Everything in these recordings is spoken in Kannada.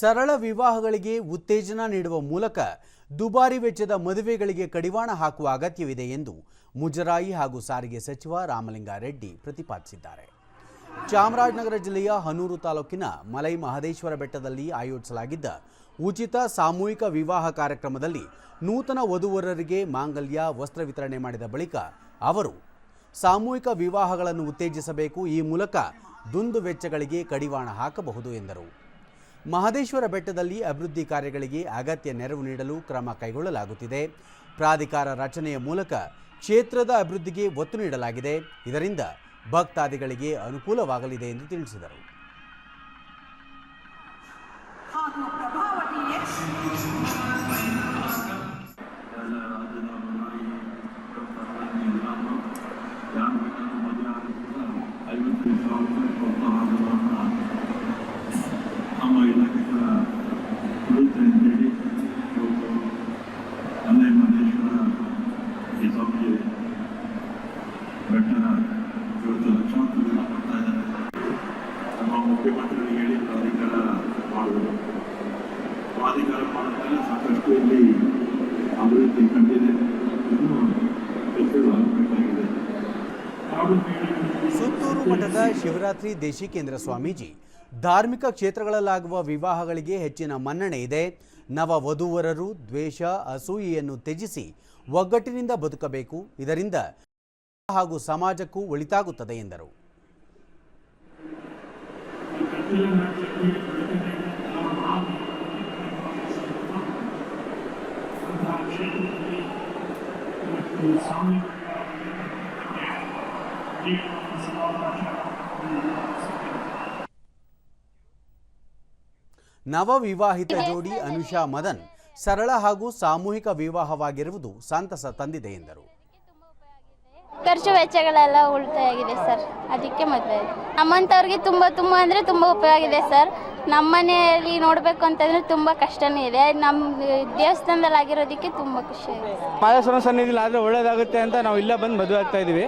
ಸರಳ ವಿವಾಹಗಳಿಗೆ ಉತ್ತೇಜನ ನೀಡುವ ಮೂಲಕ ದುಬಾರಿ ವೆಚ್ಚದ ಮದುವೆಗಳಿಗೆ ಕಡಿವಾಣ ಹಾಕುವ ಅಗತ್ಯವಿದೆ ಎಂದು ಮುಜರಾಯಿ ಹಾಗೂ ಸಾರಿಗೆ ಸಚಿವ ರಾಮಲಿಂಗಾರೆಡ್ಡಿ ಪ್ರತಿಪಾದಿಸಿದ್ದಾರೆ. ಚಾಮರಾಜನಗರ ಜಿಲ್ಲೆಯ ಹನೂರು ತಾಲೂಕಿನ ಮಲೈ ಮಹದೇಶ್ವರ ಬೆಟ್ಟದಲ್ಲಿ ಆಯೋಜಿಸಲಾಗಿದ್ದ ಉಚಿತ ಸಾಮೂಹಿಕ ವಿವಾಹ ಕಾರ್ಯಕ್ರಮದಲ್ಲಿ ನೂತನ ವಧುವರರಿಗೆ ಮಾಂಗಲ್ಯ, ವಸ್ತ್ರ ವಿತರಣೆ ಮಾಡಿದ ಬಳಿಕ ಅವರು ಸಾಮೂಹಿಕ ವಿವಾಹಗಳನ್ನು ಉತ್ತೇಜಿಸಬೇಕು, ಈ ಮೂಲಕ ದುಂದು ವೆಚ್ಚಗಳಿಗೆ ಕಡಿವಾಣ ಹಾಕಬಹುದು ಎಂದರು. ಮಹದೇಶ್ವರ ಬೆಟ್ಟದಲ್ಲಿ ಅಭಿವೃದ್ಧಿ ಕಾರ್ಯಗಳಿಗೆ ಅಗತ್ಯ ನೆರವು ನೀಡಲು ಕ್ರಮ ಕೈಗೊಳ್ಳಲಾಗುತ್ತಿದೆ. ಪ್ರಾಧಿಕಾರ ರಚನೆಯ ಮೂಲಕ ಕ್ಷೇತ್ರದ ಅಭಿವೃದ್ಧಿಗೆ ಒತ್ತು ನೀಡಲಾಗಿದೆ. ಇದರಿಂದ ಭಕ್ತಾದಿಗಳಿಗೆ ಅನುಕೂಲವಾಗಲಿದೆ ಎಂದು ತಿಳಿಸಿದರು. ಸುತ್ತೂರು ಮಠದ ಶಿವರಾತ್ರಿ ದೇಶಿಕೇಂದ್ರ ಸ್ವಾಮೀಜಿ. ಧಾರ್ಮಿಕ ಕ್ಷೇತ್ರಗಳಲ್ಲಾಗುವ ವಿವಾಹಗಳಿಗೆ ಹೆಚ್ಚಿನ ಮನ್ನಣೆ ಇದೆ. ನವ ವಧುವರರು ದ್ವೇಷ, ಅಸೂಯೆಯನ್ನು ತ್ಯಜಿಸಿ ಒಗ್ಗಟ್ಟಿನಿಂದ ಬದುಕಬೇಕು. ಇದರಿಂದ ಹಾಗೂ ಸಮಾಜಕ್ಕೂ ಒಳಿತಾಗುತ್ತದೆ ಎಂದರು. ನವ ವಿವಾಹಿತ ಜೋಡಿ ಅನುಷಾ ಮದನ್ ಸರಳ ಹಾಗೂ ಸಾಮೂಹಿಕ ವಿವಾಹವಾಗಿರುವುದು ಸಂತಸ ತಂದಿದೆ ಎಂದರು. ಖರ್ಚು ವೆಚ್ಚಗಳೆಲ್ಲ ಉಳಿತಾಯ ಆಗಿದೆ ಸರ್. ಅದಕ್ಕೆ ಮದುವೆ ನಮ್ಮಂಥವ್ರಿಗೆ ತುಂಬ ತುಂಬ ಅಂದರೆ ತುಂಬ ಉಪಯೋಗ ಇದೆ ಸರ್. ನಮ್ಮ ಮನೆಯಲ್ಲಿ ನೋಡಬೇಕು ಅಂತಂದರೆ ತುಂಬ ಕಷ್ಟನೇ ಇದೆ. ನಮ್ಮ ದೇವಸ್ಥಾನದಲ್ಲಿ ಆಗಿರೋದಕ್ಕೆ ತುಂಬ ಖುಷಿ ಆಗಿದೆ. ಮಾದೇಶ್ವರ ಸನ್ನಿಧಿಲಿ ಆದರೆ ಒಳ್ಳೇದಾಗುತ್ತೆ ಅಂತ ನಾವು ಇಲ್ಲೇ ಬಂದು ಮದುವೆ ಆಗ್ತಾ ಇದೀವಿ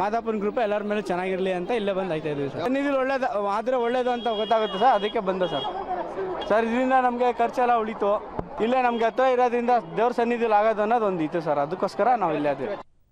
ಮಾದಾಪುರ ಕೃಪೆ ಎಲ್ಲರ ಮೇಲೆ ಚೆನ್ನಾಗಿರಲಿ ಅಂತ ಇಲ್ಲೇ ಬಂದು ಆಯ್ತಾ ಇದೀವಿ ಸರ್. ಸನ್ನಿಧಿಲಿ ಒಳ್ಳೇದು, ಆದರೆ ಒಳ್ಳೇದು ಅಂತ ಗೊತ್ತಾಗುತ್ತೆ ಸರ್, ಅದಕ್ಕೆ ಬಂದ ಸರ್. ಸರ್, ಇದರಿಂದ ನಮಗೆ ಖರ್ಚೆಲ್ಲ ಉಳಿತು. ಇಲ್ಲೇ ನಮಗೆ ಹತ್ರ ಇರೋದ್ರಿಂದ ದೇವ್ರ ಸನ್ನಿಧಿಲಿ ಆಗೋದು ಅನ್ನೋದು ಒಂದು ಇತ್ತು ಸರ್, ಅದಕ್ಕೋಸ್ಕರ ನಾವು ಇಲ್ಲೇ ಅದೇ